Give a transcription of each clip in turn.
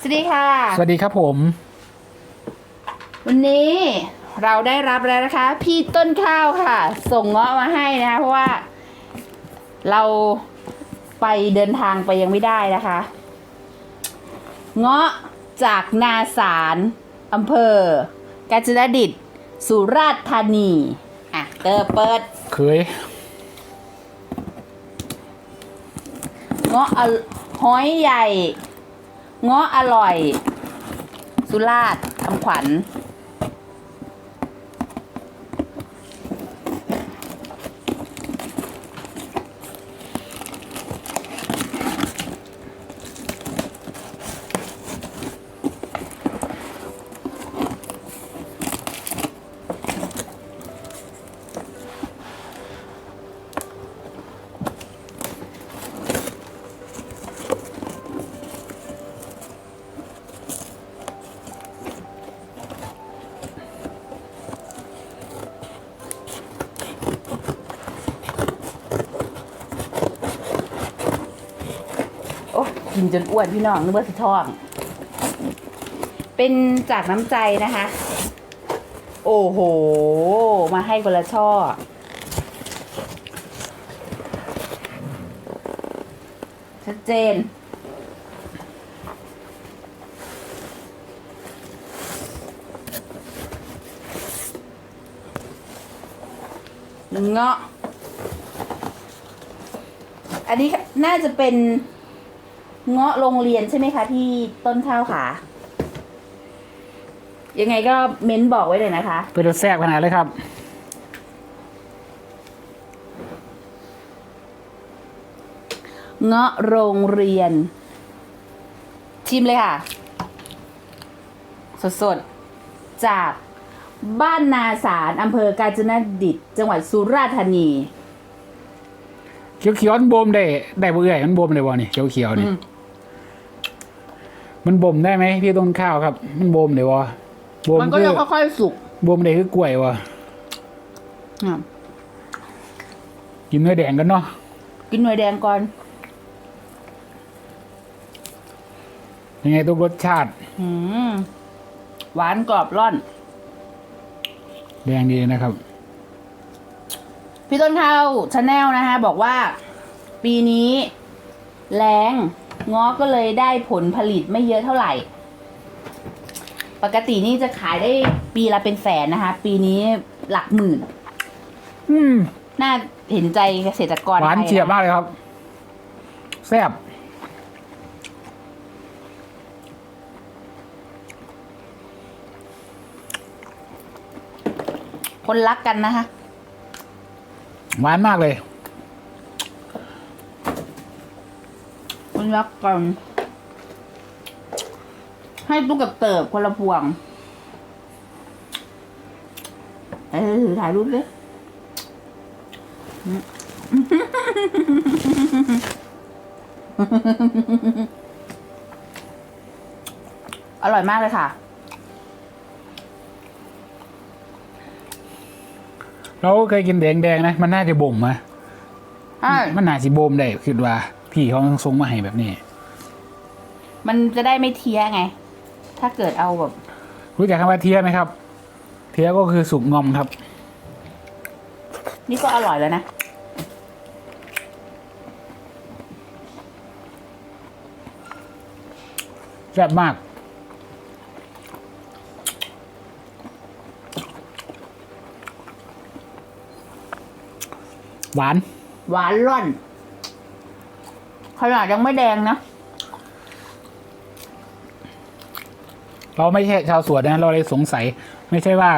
สวัสดีค่ะ สวัสดีครับผม วันนี้เราได้รับแล้วนะคะ พี่ต้นข้าวค่ะ ส่งเงาะมาให้นะคะเพราะว่า เราไปเดินทางไปยังไม่ได้นะคะ เงาะจากนาสารอำเภอ กาญจนดิตสุราษฎร์ธานี อะเตอเปิด เคยเงาะอหอยใหญ่ เงาะอร่อย สุราษฎร์คำขวัญ กินจนอ้วนพี่น้องนึกว่าสิท้อง เป็นจากน้ำใจนะคะ โอ้โห มาให้คนละช่อ ชัดเจนเงาะ อันนี้น่าจะเป็น เงาะโรงเรียนใช่ไหมคะพี่ต้นข้าวขายังไงก็เม้นบอกไว้เลยนะคะ เป็นรสแซ่บขนาดเลยครับ เงาะโรงเรียน ชิมเลยค่ะ สดๆ จากบ้านนาสารอำเภอกาญจนดิตจังหวัดสุราษฎร์ธานีเขียวเขียวๆมันบ่มได้ ได้บ่เอื่อยมันบ่มได้บ่นี่เขียวเขียวๆนี่อื มมันบ่มได้ไหมพี่ต้นข้าวครับ มันบ่มได้บ่บ่มมันก็คือจะค่อยๆสุกบ่มได้คือกล้วยบ่อะกินเนื้อแดงกันเนาะกินหน่วยแดงก่อน ยังไงต้องรสชาติ อืมหวานกรอบร่อน แดงดีนะครับ พี่ต้นข้าวชาแนลนะคะบอกว่า ปีนี้ แรง ง้อก็เลยได้ผลผลิตไม่เยอะเท่าไหร่ ปกตินี่จะขายได้ปีละเป็นแสนนะคะ ปีนี้หลักหมื่น อืม น่าเห็นใจเกษตรกรหวานไทยะเฉียบมากเลยครับ แซ่บคนรักกันนะคะ หวานมากเลย คนรักกัน ให้ตุ๊กกับเติบคนละพวงเออถ่ายรูปเลยอร่อยมากเลยค่ะ เราเคยกินแดงแดงๆนะ มันน่าจะบ่มนะใช่มันน่าสิบ่มได้คิดว่า พี่เขาต้องส่งมาให้แบบนี้มันจะได้ไม่เทียไง ถ้าเกิดเอาแบบ รู้จักคำว่าเทียไหมครับ เทียก็คือสุกงอมครับ นี่ก็อร่อยแล้วนะ แซ่บมาก หวาน หวานร่อน ขนาดยังไม่แดงนะ เราไม่ใช่ชาวสวนนะ เราเลยสงสัย ไม่ใช่ว่า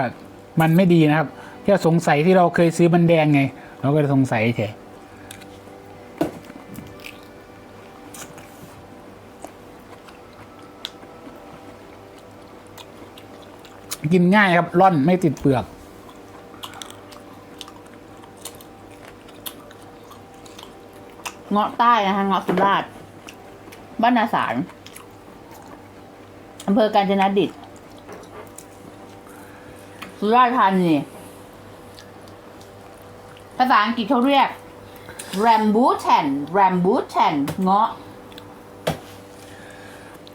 มันไม่ดีนะครับ แค่สงสัยที่เราเคยซื้อมันแดงไง เราก็เลยสงสัยเฉยกินง่ายครับร่อนไม่ติดเปลือก เงาะใต้นะคะเงาะสุราษฎร์บ้านนาสารอำเภอกาญจนดิตสุราษฎร์ธานีภาษาอังกฤษเขาเรียก rambutan rambutan เงาะ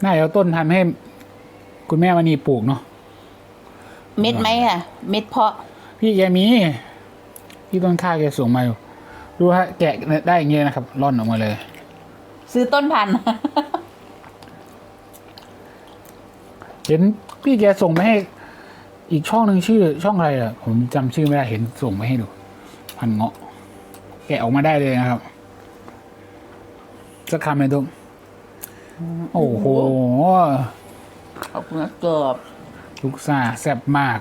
น่าจะเอาต้นพันธุ์ให้ คุณแม่มณีปลูกเนาะเม็ดไหมอะ เม็ดเพาะ พี่แกมี พี่ต้นข้าวแกส่งมาอยู่ ดูฮะแกะได้อย่างเงี้ยนะครับร่อนออกมาเลย ซื้อต้นพันธุ์ เห็นพี่แกส่งมาให้ อีกช่องหนึ่งชื่อ ช่องอะไรอะ ผมจำชื่อไม่ได้เห็นส่งมาให้ดู พันเงาะ แกะออกมาได้เลยนะครับสักคำไหมทุกโอ้โหขอบคุณนะเกือบลูกซ่าแซ่บมาก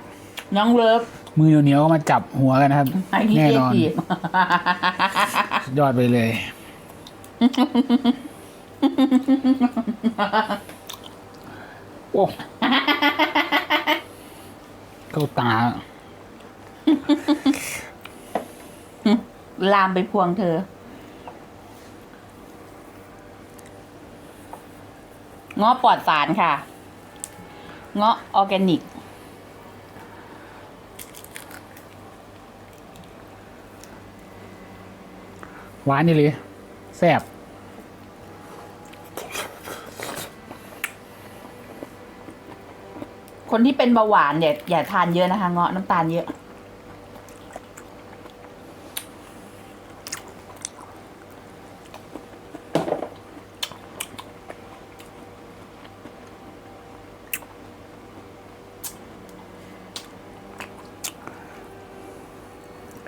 น้องเลิฟมือเหนียวๆก็มาจับหัวกันนะครับ ไอ้ที่แน่เจ๊นอนทีสุดยอดไปเลย โอ้ เข้าตา ลามไปพวงเธอ เงาะปลอดสารค่ะ เงาะออร์แกนิก หวานนี่เลยแซ่บคนที่เป็นเบาหวานอย่าอย่าทานเยอะนะคะเงาะน้ำตาลเยอะ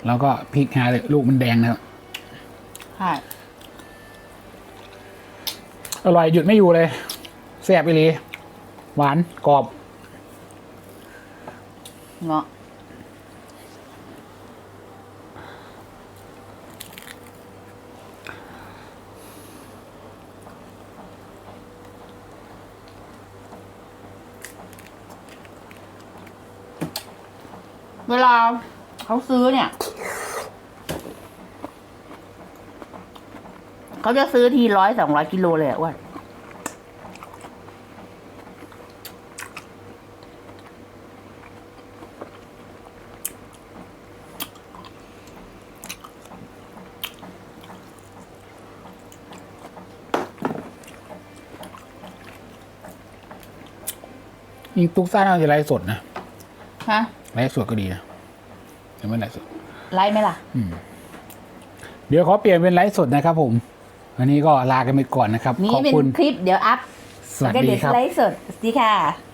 แล้วก็พริกหาเลยลูกมันแดงนะครับ ใช่อร่อยหยุดไม่อยู่เลยแซ่บไปเลยหวานกรอบ เงาะเวลาเขาซื้อเนี่ย เขาจะซื้อทีร้อยสองร้อยกิโลเลยอะอ้วนยิงตุ๊กซ่าน่าจะไลฟ์สดนะฮะไลฟ์สดก็ดีนะแต่ไม่ไลฟ์สดไล่ไหมล่ะเดี๋ยวขอเปลี่ยนเป็นไลฟ์สดนะครับผม วันนี้ก็ลากันไปก่อนนะครับ นี่ขอบเป็นคุณ คลิปเดี๋ยวอัพสวัสแล้วก็ดีเดี๋ยวครับ ไลฟ์สดสวัสดีค่ะ